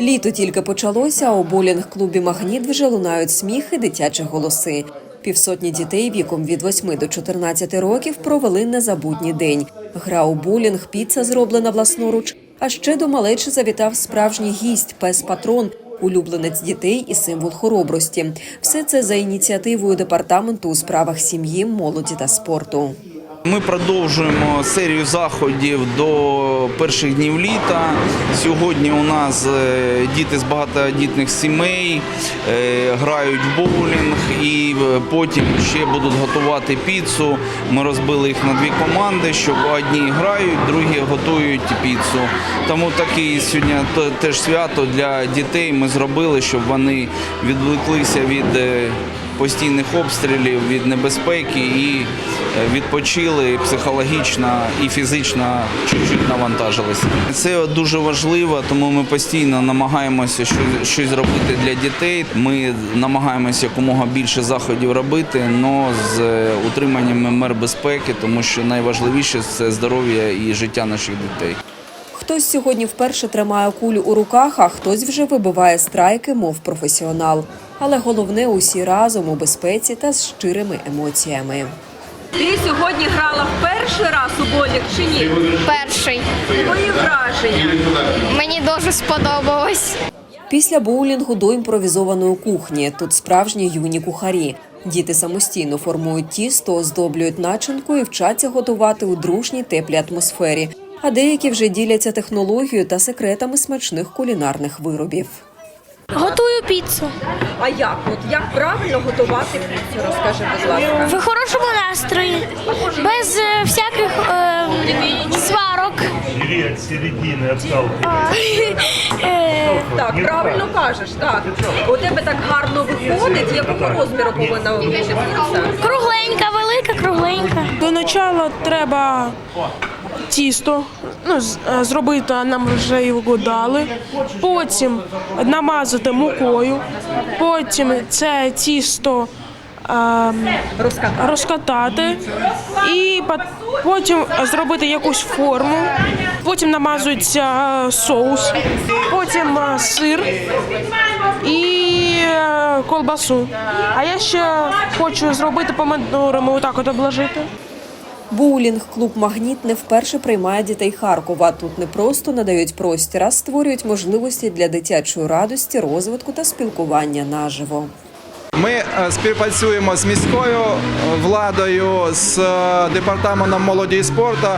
Літо тільки почалося, а у болінг-клубі Магніт вже лунають сміхи, дитячі голоси. Півсотні дітей віком від 8 до 14 років провели незабутній день. Гра у болінг, піца зроблена власноруч. А ще до малечі завітав справжній гість пес патрон, улюбленець дітей і символ хоробрості. Все це за ініціативою департаменту у справах сім'ї, молоді та спорту. Ми продовжуємо серію заходів до перших днів літа. Сьогодні у нас е, діти з багатодітних сімей е, грають в боулінг і е, потім ще будуть готувати піцу. Ми розбили їх на дві команди, щоб одні грають, другі готують піцу. Тому таке сьогодні теж свято для дітей ми зробили, щоб вони відвлеклися від постійних обстрілів, від небезпеки і е, відпочили психологічно і фізично чуть-чуть навантажилися. Це дуже важливо, тому ми постійно намагаємося щось, щось робити для дітей. Ми намагаємося якомога більше заходів робити, але з е, утриманням мер безпеки, тому що найважливіше це здоров'я і життя наших дітей. Хтось сьогодні вперше тримає кулю у руках, а хтось вже вибиває страйки, мов професіонал. Але головне усі разом у безпеці та з щирими емоціями. Ти сьогодні грала в перший раз у болік чи ні? Перший. Твої враження. Мені дуже сподобалось. Після боулінгу до імпровізованої кухні. Тут справжні юні кухарі. Діти самостійно формують тісто, оздоблюють начинку і вчаться готувати у дружній теплій атмосфері. А деякі вже діляться технологією та секретами смачних кулінарних виробів. Готую піцу. А як? От як правильно готувати піцу? Розкажи, будь ласка. В хорошому настрої, без е, всяких е, сварок. Бери от середины, от. Е, Так, правильно кажеш, так. У тебе так гарно виходить. Якого розміру повинна бути піца? кругленька, велика, кругленька. До начала треба тісто ну, е, зробити, а нам вже його дали. Потім намазати мукою. Потім це тісто ем, Розкатати. і потім зробити якусь форму. Потім намазується е, соус, потім е, сир і колбасу. А я ще хочу зробити помидорами, отак от обложити. Боулінг клуб Магніт не вперше приймає дітей Харкова. Тут не просто надають простір, а створюють можливості для дитячої радості, розвитку та спілкування наживо. Ми е, співпрацюємо з міською е, владою, з е, департаментом молоді і спорту.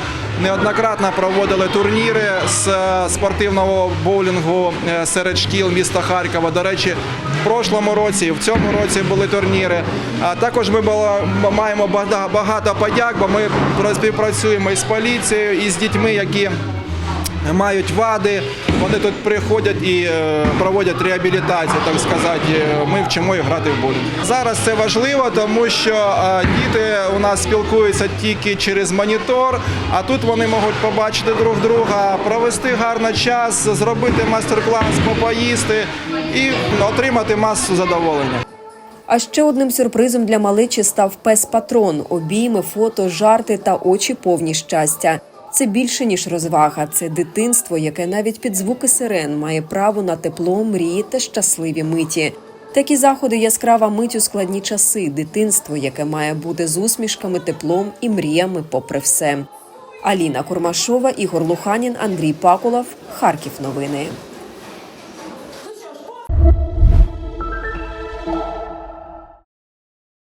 Неоднократно проводили турніри з спортивного боулінгу серед шкіл міста Харкова. До речі, в прошлому році в цьому році були турніри. А також ми маємо багато подяк, бо ми співпрацюємо із поліцією, і з дітьми, які мають вади, вони тут приходять і е, проводять реабілітацію, так сказати. Е, Ми вчимо їх грати в боулінг. Зараз це важливо, тому що е, діти у нас спілкуються тільки через монітор, а тут вони можуть побачити друг друга, провести гарно час, зробити майстер-клас, попоїсти і отримати масу задоволення. А ще одним сюрпризом для малечі став пес патрон, обійми, фото, жарти та очі повні щастя. Це більше ніж розвага, це дитинство, яке навіть під звуки сирен має право на тепло, мрії та щасливі миті. Такі заходи яскрава мить у складні часи, дитинство, яке має бути з усмішками, теплом і мріями, попри все. Аліна Курмашова, Ігор Луханін, Андрій Пакулов, Харків. Новини.